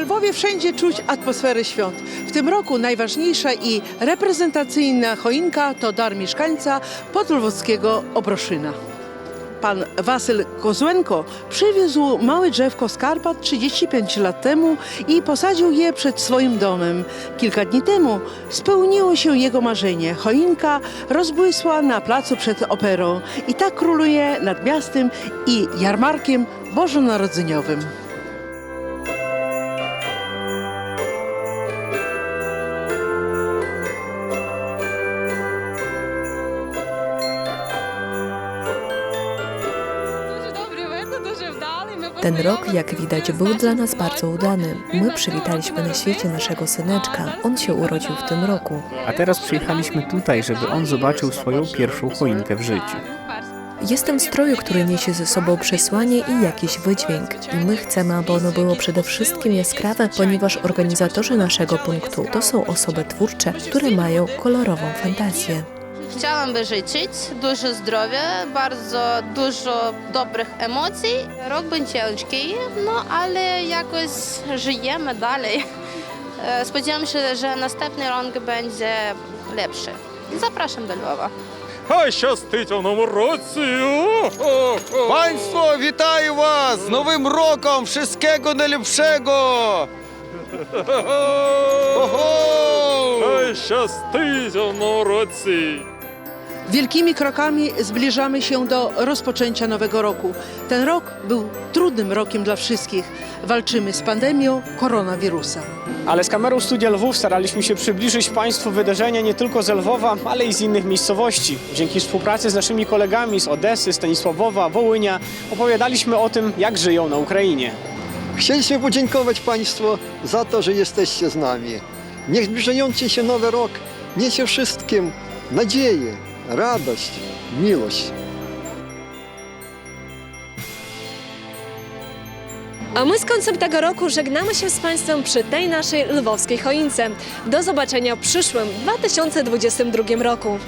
Lwowie wszędzie czuć atmosferę świąt. W tym roku najważniejsza i reprezentacyjna choinka to dar mieszkańca podlwowskiego Obroszyna. Pan Wasyl Kozłenko przywiózł małe drzewko z Karpat 35 lat temu i posadził je przed swoim domem. Kilka dni temu spełniło się jego marzenie. Choinka rozbłysła na placu przed operą i tak króluje nad miastem i jarmarkiem bożonarodzeniowym. Ten rok, jak widać, był dla nas bardzo udany. My przywitaliśmy na świecie naszego syneczka. On się urodził w tym roku. A teraz przyjechaliśmy tutaj, żeby on zobaczył swoją pierwszą choinkę w życiu. Jestem w stroju, który niesie ze sobą przesłanie i jakiś wydźwięk. I my chcemy, aby ono było przede wszystkim jaskrawe, ponieważ organizatorzy naszego punktu to są osoby twórcze, które mają kolorową fantazję. Chciałam by życzyć dużo zdrowia, bardzo dużo dobrych emocji. Rok był ciężki, no ale jakoś żyjemy dalej. E, Spodziewam się, że następny rok będzie lepszy. Zapraszam do Lwowa. Хай щастить у новому році! О-хо-хо! Państwo, witaję was Nowym Rokiem! Wszystkiego najlepszego! Oho! Хай щастить у новому році! Wielkimi krokami zbliżamy się do rozpoczęcia nowego roku. Ten rok był trudnym rokiem dla wszystkich. Walczymy z pandemią koronawirusa. Ale z kamerą Studia Lwów staraliśmy się przybliżyć Państwu wydarzenia nie tylko z Lwowa, ale i z innych miejscowości. Dzięki współpracy z naszymi kolegami z Odesy, Stanisławowa, Wołynia opowiadaliśmy o tym, jak żyją na Ukrainie. Chcieliśmy podziękować Państwu za to, że jesteście z nami. Niech zbliżający się nowy rok niesie wszystkim nadzieję, radość, miłość. A my z końcem tego roku żegnamy się z Państwem przy tej naszej lwowskiej choince. Do zobaczenia w przyszłym 2022 roku.